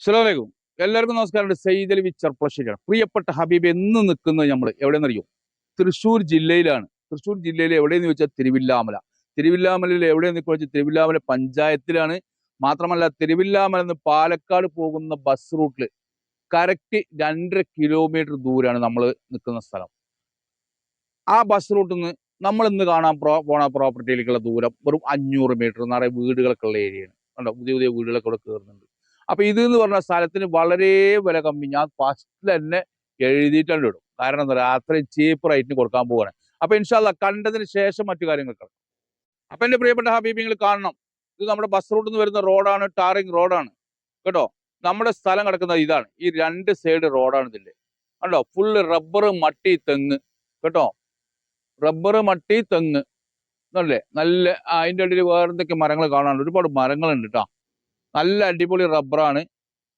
അസ്സലാമലൈക്കും. എല്ലാവർക്കും നമസ്കാരം സെയ്ദ് അലി ചെർപ്പളശ്ശേരിയാണ് പ്രിയപ്പെട്ട ഹബീബ് എന്ന് നിൽക്കുന്നത് നമ്മൾ എവിടെയെന്നറിയോ തൃശ്ശൂർ ജില്ലയിലാണ്. തൃശ്ശൂർ ജില്ലയിൽ എവിടെയെന്ന് ചോദിച്ചാൽ തിരുവില്ലാമല. തിരുവില്ലാമലയിൽ എവിടെയെന്ന് നിൽക്കുക വെച്ചാൽ തിരുവില്ലാമല പഞ്ചായത്തിലാണ്. മാത്രമല്ല തിരുവില്ലാമല നിന്ന് പാലക്കാട് പോകുന്ന ബസ് റൂട്ടിൽ കറക്റ്റ് രണ്ടര കിലോമീറ്റർ ദൂരാണ് നമ്മൾ നിൽക്കുന്ന സ്ഥലം. ആ ബസ് റൂട്ടിൽ നിന്ന് നമ്മൾ ഇന്ന് കാണാൻ പ്രോ പോണ പ്രോപ്പർട്ടിയിലേക്കുള്ള ദൂരം വെറും അഞ്ഞൂറ് മീറ്റർ. നിറയെ വീടുകളൊക്കെ ഉള്ള ഏരിയയാണ്. കണ്ടോ? പുതിയ പുതിയ വീടുകളൊക്കെ ഇവിടെ കയറുന്നുണ്ട്. അപ്പൊ ഇത് എന്ന് പറഞ്ഞ സ്ഥലത്തിന് വളരെ വില കമ്മി. ഞാൻ ഫസ്റ്റിൽ തന്നെ എഴുതിയിട്ടുണ്ട് ഇടും. കാരണം എന്താ പറയുക അത്രയും ചീപ്പ് റേറ്റിന് കൊടുക്കാൻ പോവാണ്. അപ്പൊ ഇൻഷാല്ല കണ്ടതിന് ശേഷം മറ്റു കാര്യങ്ങൾ അപ്പൊ എന്റെ പ്രിയപ്പെട്ട ഹബീബിങ്ങൾ കാണണം. ഇത് നമ്മുടെ ബസ് റൂട്ടിൽ നിന്ന് വരുന്ന റോഡാണ് ടാറിങ് റോഡാണ് കേട്ടോ? നമ്മുടെ സ്ഥലം കിടക്കുന്നത് ഇതാണ്. ഈ രണ്ട് സൈഡ് റോഡാണ് ഇതിന്റെ കണ്ടോ? ഫുള്ള് റബ്ബർ മട്ടി തെങ്ങ്. കേട്ടോ? റബ്ബർ മട്ടി തെങ്ങ്. അല്ലേ നല്ല അതിന്റെ ഇടയിൽ വേറെ എന്തൊക്കെ മരങ്ങൾ കാണാനുണ്ട്? ഒരുപാട് മരങ്ങളുണ്ട് കേട്ടോ നല്ല അടിപൊളി റബ്ബറാണ്.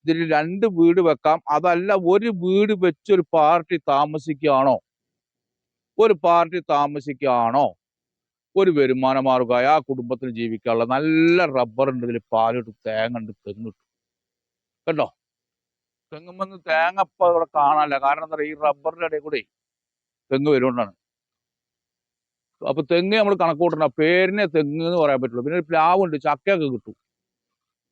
ഇതിൽ രണ്ട് വീട് വെക്കാം. അതല്ല ഒരു വീട് വെച്ചൊരു പാർട്ടി താമസിക്കുകയാണോ? ഒരു പാർട്ടി താമസിക്കുകയാണോ? ഒരു വരുമാന മാർഗമായി ആ കുടുംബത്തിന് ജീവിക്കാനുള്ള നല്ല റബ്ബർ ഉണ്ട്. ഇതിൽ പാലിട്ട് തേങ്ങ ഉണ്ട് തെങ്ങ് ഇട്ടു. കേട്ടോ തെങ്ങുമെന്ന് തേങ്ങ ഇപ്പം ഇവിടെ കാണാനില്ല. കാരണം എന്താ പറയുക ഈ റബ്ബറിന്റെ ഇടയിൽ കൂടെ തെങ്ങ് വരുകൊണ്ടാണ് അപ്പൊ തെങ്ങ് നമ്മൾ കണക്ക് കൂട്ടണം പേരിനെ തെങ്ങ് എന്ന് പറയാൻ പറ്റുള്ളൂ. പിന്നെ ഒരു പ്ലാവുണ്ട് ചക്കയൊക്കെ കിട്ടും.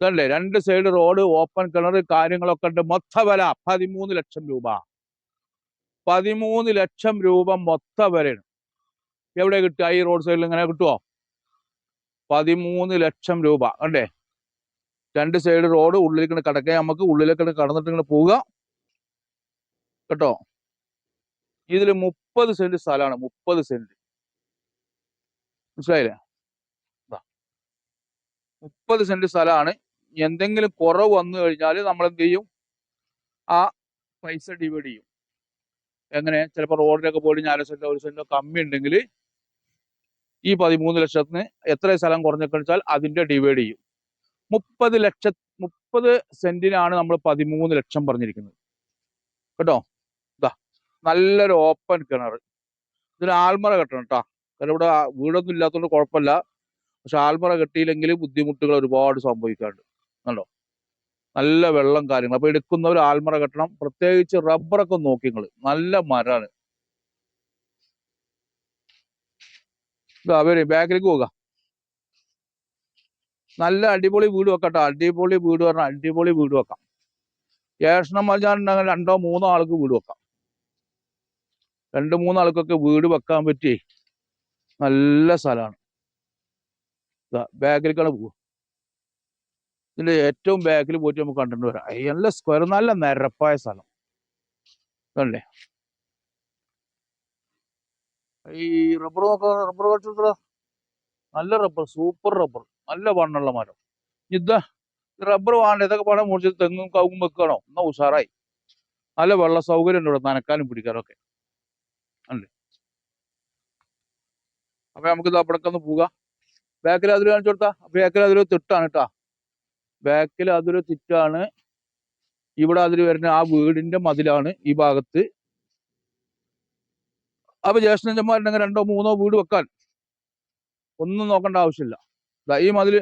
ഇതല്ലേ രണ്ട് സൈഡ് റോഡ് ഓപ്പൺ കിണർ കാര്യങ്ങളൊക്കെ ഉണ്ട്. മൊത്ത വില പതിമൂന്ന് ലക്ഷം രൂപ. പതിമൂന്ന് ലക്ഷം രൂപ മൊത്ത വിലയാണ്. എവിടെ കിട്ടുക? ഈ റോഡ് സൈഡിൽ ഇങ്ങനെ കിട്ടുമോ പതിമൂന്ന് ലക്ഷം രൂപ. കണ്ടേ? രണ്ട് സൈഡ് റോഡ് ഉള്ളിലേക്ക് കിടക്കുക. നമുക്ക് ഉള്ളിലേക്ക് കടന്നിട്ട് ഇങ്ങനെ പോവുക. കേട്ടോ? ഇതിൽ മുപ്പത് സെന്റ് സ്ഥലമാണ്. മുപ്പത് സെന്റ്. മനസ്സിലായില്ലേ? മുപ്പത് സെന്റ് സ്ഥലമാണ് എന്തെങ്കിലും കുറവ് വന്നു കഴിഞ്ഞാൽ നമ്മൾ എന്ത് ചെയ്യും? ആ പൈസ ഡിവൈഡ് ചെയ്യും. എങ്ങനെ? ചിലപ്പോൾ റോഡിലൊക്കെ പോയി അര സെന്റോ ഒരു സെന്റോ കമ്മി ഉണ്ടെങ്കിൽ ഈ പതിമൂന്ന് ലക്ഷത്തിന് എത്ര സ്ഥലം കുറഞ്ഞൊക്കെ വെച്ചാൽ അതിന്റെ ഡിവൈഡ് ചെയ്യും. മുപ്പത് ലക്ഷ മുപ്പത് സെന്റിനാണ് നമ്മൾ പതിമൂന്ന് ലക്ഷം പറഞ്ഞിരിക്കുന്നത്. കേട്ടോ? ഇതാ നല്ലൊരു ഓപ്പൺ കിണർ. ഇതിന് ആൽമറ കെട്ടണം കേട്ടോ കാരണം ഇവിടെ വീടൊന്നും ഇല്ലാത്തതുകൊണ്ട് കുഴപ്പമില്ല. പക്ഷെ ആൽമറ കെട്ടിയില്ലെങ്കിൽ ബുദ്ധിമുട്ടുകൾ ഒരുപാട് സംഭവിക്കാറുണ്ട്. കണ്ടോ? നല്ല വെള്ളം കാര്യങ്ങൾ. അപ്പൊ എടുക്കുന്നവർ ആൽമറ കെട്ടണം. പ്രത്യേകിച്ച് റബ്ബറൊക്കെ നോക്കി നിങ്ങൾ നല്ല മരമാണ് അവർ ബാക്കിലേക്ക് പോക നല്ല അടിപൊളി വീട് വെക്കട്ടോ. അടിപൊളി വീട് പറഞ്ഞാൽ അടിപൊളി വീട് വെക്കാം. ഏഷണം മജാനുണ്ടെങ്കിൽ രണ്ടോ മൂന്നോ ആൾക്ക് വീട് വെക്കാം. രണ്ട് മൂന്ന് ആൾക്കൊക്കെ വീട് വെക്കാൻ പറ്റി നല്ല സ്ഥലമാണ്. ബാക്കിലേക്കാണ് പോകുക ഇതിന്റെ ഏറ്റവും ബാക്കിൽ പോയിട്ട് നമുക്ക് കണ്ടിട്ട് വരാം നല്ല സ്ക്വയർ നല്ല നിരപ്പായ സ്ഥലം. അല്ലേ ഈ റബ്ബർ നോക്കാം റബ്ബർ കെട്ടിട്ടോ നല്ല റബ്ബർ സൂപ്പർ റബ്ബർ നല്ല വണ്ണുള്ള മരം. ഇതാ റബ്ബർ വേണ്ട ഇതൊക്കെ പണം മുറിച്ച് തെങ്ങും കവുങ്ങും വെക്കണോ എന്നാ ഉഷാറായി. നല്ല വെള്ള സൗകര്യം ഉണ്ട് ഇവിടെ നനക്കാനും പിടിക്കാനും ഒക്കെ. അല്ലേ അപ്പൊ നമുക്ക് ഇത് അവിടേക്കൊന്ന് പോകാം. ബാക്കിൽ അതിൽ കാണിച്ചു കൊടുത്താ. ബാക്കിൽ അതിൽ തിട്ടാണ് കേട്ടാ. ബാക്കിൽ അതൊരു തിറ്റാണ്. ഇവിടെ അതിൽ വരുന്ന ആ വീടിന്റെ മതിലാണ് ഈ ഭാഗത്ത്. അപ്പൊ ജ്യേഷ്ഠന്മാരുണ്ടെങ്കിൽ രണ്ടോ മൂന്നോ വീട് വെക്കാൻ. ഒന്നും നോക്കേണ്ട ആവശ്യമില്ല. ഈ മതിൽ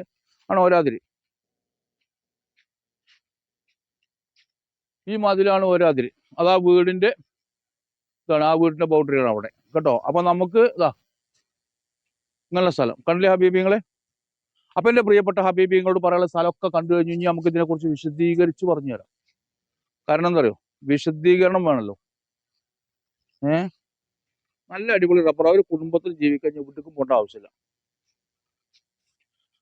ആണ് ഒരാതിരി ഈ മതിലാണ് ഒരാതിരി അത് ആ വീടിന്റെ ഇതാണ് ആ വീടിന്റെ ബൗണ്ടറിയാണ് അവിടെ കേട്ടോ? അപ്പൊ നമുക്ക് ഇതാ ഇങ്ങനെയുള്ള സ്ഥലം. കണ്ടില്ലേ ഹബീബിങ്ങളെ അപ്പൊ എന്റെ പ്രിയപ്പെട്ട ഹബീബിങ്ങളോട് പറയാനുള്ള സ്ഥലമൊക്കെ കണ്ടു കഴിഞ്ഞു കഴിഞ്ഞാൽ നമുക്ക് ഇതിനെക്കുറിച്ച് വിശദീകരിച്ച് പറഞ്ഞു തരാം. കാരണം എന്താ പറയുക വിശദീകരണം വേണമല്ലോ ഏ? നല്ല അടിപൊളി റബ്ബർ ഒരു കുടുംബത്തിൽ ജീവിക്കാൻ വീട്ടിലും പോകേണ്ട ആവശ്യമില്ല.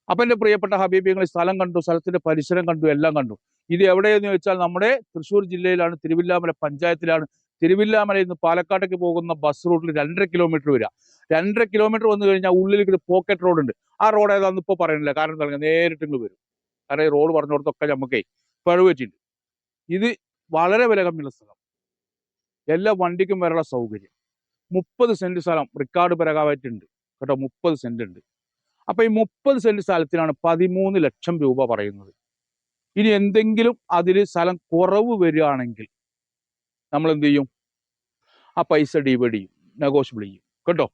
അപ്പൊ എന്റെ പ്രിയപ്പെട്ട ഹബീബിങ്ങൾ സ്ഥലം കണ്ടു സ്ഥലത്തിന്റെ പരിസരം കണ്ടു എല്ലാം കണ്ടു. ഇത് എവിടെയെന്ന് ചോദിച്ചാൽ നമ്മുടെ തൃശ്ശൂർ ജില്ലയിലാണ് തിരുവില്ലാമല പഞ്ചായത്തിലാണ്. തിരുവില്ലാമലയിൽ നിന്ന് പാലക്കാട്ടേക്ക് പോകുന്ന ബസ് റൂട്ടിൽ രണ്ടര കിലോമീറ്റർ വരിക. രണ്ടര കിലോമീറ്റർ വന്നു കഴിഞ്ഞാൽ ഉള്ളിലേക്ക് ഒരു പോക്കറ്റ് റോഡ് ഉണ്ട്. ആ റോഡ് ഏതാണെന്ന് ഇപ്പോൾ പറയുന്നില്ല. കാരണം പറയുക? നേരിട്ട് ഇങ്ങ് വരും. കാരണം ഈ റോഡ് പറഞ്ഞിടത്തൊക്കെ നമുക്കേ പിഴവ് വെച്ചിട്ടുണ്ട് ഇത് വളരെ വില കമ്മിയുള്ള സ്ഥലം. എല്ലാ വണ്ടിക്കും വരെയുള്ള സൗകര്യം. മുപ്പത് സെന്റ് സ്ഥലം റിക്കാർഡ് പരകാവായിട്ടുണ്ട് കേട്ടോ മുപ്പത് സെന്റ് ഉണ്ട്. അപ്പൊ ഈ മുപ്പത് സെന്റ് സ്ഥലത്തിനാണ് പതിമൂന്ന് ലക്ഷം രൂപ പറയുന്നത്. ഇനി എന്തെങ്കിലും അതിൽ സ്ഥലം കുറവ് വരികയാണെങ്കിൽ നമ്മൾ എന്ത് ചെയ്യും ആ പൈസ ഡിവൈഡ് ചെയ്യും നെഗോഷ്യബിൾ ചെയ്യും. കേട്ടോ?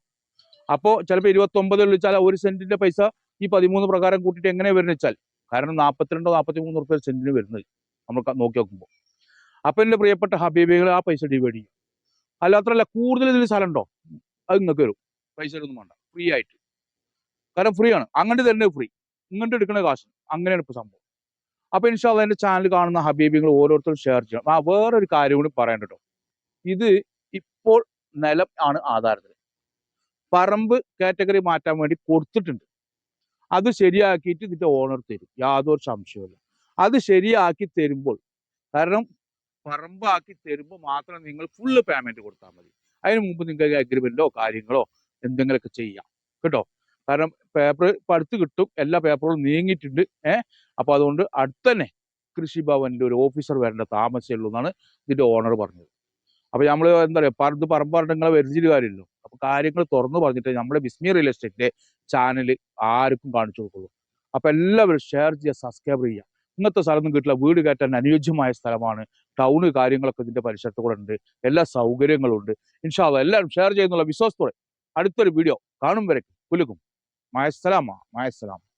അപ്പോൾ ചിലപ്പോൾ ഇരുപത്തൊമ്പത് വിളിച്ചാൽ ഒരു സെന്റിന്റെ പൈസ ഈ പതിമൂന്ന് പ്രകാരം കൂട്ടിയിട്ട് എങ്ങനെ വരുന്ന വെച്ചാൽ കാരണം നാൽപ്പത്തിരണ്ടോ നാൽപ്പത്തി മൂന്ന് റുപ്യ സെന്റിന് വരുന്നത് നമ്മൾ നോക്കി നോക്കുമ്പോൾ അപ്പം എന്റെ പ്രിയപ്പെട്ട ഹബീബികൾ ആ പൈസ ഡിവൈഡ് ചെയ്യും. അല്ലാത്രല്ല കൂടുതൽ ഇതിൽ സ്ഥലം ഉണ്ടോ അത് നിങ്ങൾക്ക് വരും പൈസ ഒന്നും വേണ്ട. ഫ്രീ ആയിട്ട്. കാരണം ഫ്രീ ആണ്. അങ്ങോട്ട് തന്നെ ഫ്രീ ഇങ്ങോട്ട് എടുക്കുന്ന കാശ്. അങ്ങനെയാണ് ഇപ്പോൾ സംഭവം. അപ്പൊ ഇൻഷാല്ല എന്റെ ചാനൽ കാണുന്ന ഹബീബികൾ ഓരോരുത്തരും ഷെയർ ചെയ്യണം. ആ വേറൊരു കാര്യം കൂടി പറയാൻ ഇത് ഇപ്പോൾ നിലം ആണ് ആധാരത്തിൽ പറമ്പ് കാറ്റഗറി മാറ്റാൻ വേണ്ടി കൊടുത്തിട്ടുണ്ട്. അത് ശരിയാക്കിയിട്ട് ഇതിന്റെ ഓണർ തരും. യാതൊരു സംശയമില്ല അത് ശരിയാക്കി തരുമ്പോൾ കാരണം പറമ്പാക്കി തരുമ്പോൾ മാത്രം നിങ്ങൾ ഫുള്ള് പേയ്മെന്റ് കൊടുത്താൽ മതി. അതിന് മുമ്പ് നിങ്ങൾക്ക് അഗ്രിമെന്റോ കാര്യങ്ങളോ എന്തെങ്കിലുമൊക്കെ ചെയ്യാം. കേട്ടോ? കാരണം പേപ്പർ ഇപ്പം അടുത്ത് കിട്ടും. എല്ലാ പേപ്പറുകളും നീങ്ങിയിട്ടുണ്ട്. ഏഹ് അപ്പൊ അതുകൊണ്ട് അടുത്ത് തന്നെ കൃഷിഭവനിൽ ഒരു ഓഫീസർ വരേണ്ട താമസിച്ചുള്ളൂ എന്നാണ് ഇതിന്റെ ഓണർ പറഞ്ഞത്. അപ്പോൾ നമ്മൾ എന്താ പറയുക പറമ്പ് പറമ്പ് പറഞ്ഞിട്ട് നിങ്ങളെ വരുത്തിയിട്ട് കാര്യമില്ലല്ലോ. അപ്പൊ കാര്യങ്ങൾ തുറന്നു പറഞ്ഞിട്ട് നമ്മുടെ ബിസ്മി റിയൽ എസ്റ്റേറ്റിന്റെ ചാനൽ ആർക്കും കാണിച്ചു കൊടുക്കുള്ളൂ. അപ്പൊ എല്ലാവരും ഷെയർ ചെയ്യുക സബ്സ്ക്രൈബ് ചെയ്യുക. ഇന്നത്തെ സ്ഥലമൊന്നും കിട്ടില്ല. വീട് കയറ്റാൻ അനുയോജ്യമായ സ്ഥലമാണ്. ടൗണ് കാര്യങ്ങളൊക്കെ ഇതിന്റെ പരിസരത്ത് കൂടെ ഉണ്ട്. എല്ലാ സൗകര്യങ്ങളും ഉണ്ട്. ഇൻഷാല്ല എല്ലാവരും ഷെയർ ചെയ്യുന്നുള്ള വിശ്വാസത്തോടെ അടുത്തൊരു വീഡിയോ കാണും വരെ കുലുക്കും مع السلامة مع السلامة.